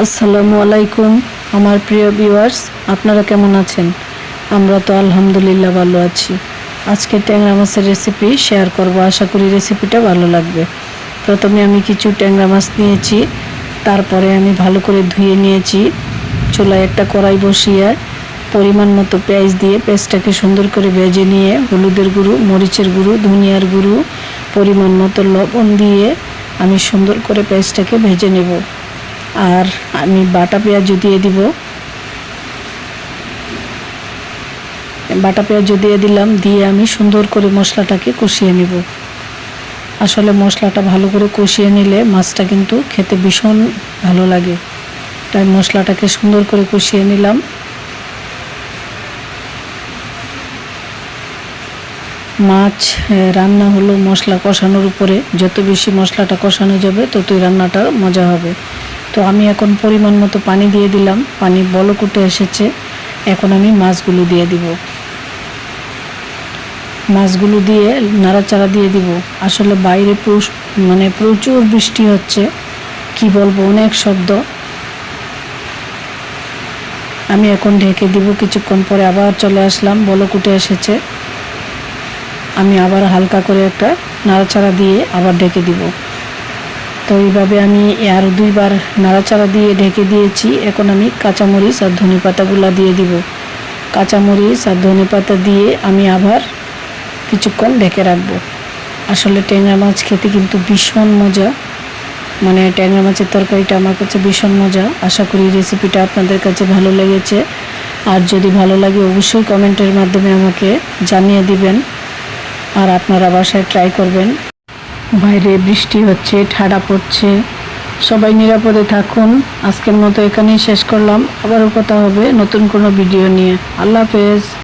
আসসালামু আলাইকুম, আমার প্রিয় ভিউয়ার্স আপনারা কেমন আছেন? আমরা তো আলহামদুলিল্লাহ ভালো আছি। আজকে ট্যাংরা মাছের রেসিপি শেয়ার করব, আশা করি রেসিপিটা ভালো লাগবে। প্রথমে আমি কিছু ট্যাংরা মাছ নিয়েছি, তারপরে আমি ভালো করে ধুয়ে নিয়েছি, চুলায় একটা কড়াই বসিয়ে পরিমাণ মতো পেঁয়াজ দিয়ে পেঁয়াজটাকে সুন্দর করে ভেজে নিয়ে হলুদের গুঁড়ো, মরিচের গুঁড়ো, ধনিয়ার গুঁড়ো, পরিমাণ মতো লবণ দিয়ে আমি সুন্দর করে পেঁয়াজটাকে ভেজে নেব। আর আমি বাটা পেঁয়াজও দিয়ে দিব। বাটা পেঁয়াজও দিয়ে দিলাম, দিয়ে আমি সুন্দর করে মশলাটাকে কষিয়ে নেব। আসলে মশলাটা ভালো করে কষিয়ে নিলে মাছটা কিন্তু খেতে ভীষণ ভালো লাগে। তাই মশলাটাকে সুন্দর করে কষিয়ে নিলাম। মাছ রান্না হলো মশলা কষানোর উপরে। যত বেশি মশলাটা কষানো যাবে, ততই রান্নাটা মজা হবে। তো আমি এখন পরিমাণ মতো পানি দিয়ে দিলাম। পানি বলক উঠে এসেছে। এখন আমি মাছগুলো দিয়ে দিব। মাছগুলো দিয়ে নাড়াচাড়া দিয়ে দিব। আসলে বাইরে মানে প্রচুর বৃষ্টি হচ্ছে। কি বলব, অনেক শব্দ। আমি এখন ঢেকে দিব। কিছুক্ষণ পরে আবার চলে আসলাম। বলক উঠে এসেছে। আমি আবার হালকা করে একটা নাড়াচাড়া দিয়ে আবার ঢেকে দিব। তো এইভাবে আমি আর দুইবার নাড়াচাড়া দিয়ে ঢেকে দিয়েছি। এখন আমি কাঁচামরিচ আর ধনে পাতাগুলো দিয়ে দিব। কাঁচামরিচ আর ধনে পাতা দিয়ে আমি আবার কিছুক্ষণ ঢেকে রাখব। আসলে ট্যাংরা মাছ খেতে কিন্তু ভীষণ মজা। মানে ট্যাংরা মাছের তরকারিটা আমার কাছে ভীষণ মজা। আশা করি রেসিপিটা আপনাদের কাছে ভালো লেগেছে। আর যদি ভালো লাগে অবশ্যই কমেন্টের মাধ্যমে আমাকে জানিয়ে দিবেন। আর আপনারা বাসায় ট্রাই করবেন। বাইরে বৃষ্টি হচ্ছে, ঠাডা পড়ছে। সবাই নিরাপদে থাকুন। আজকের মতো এখানেই শেষ করলাম। আবারও কথা হবে নতুন কোনো ভিডিও নিয়ে। আল্লাহ হাফেজ।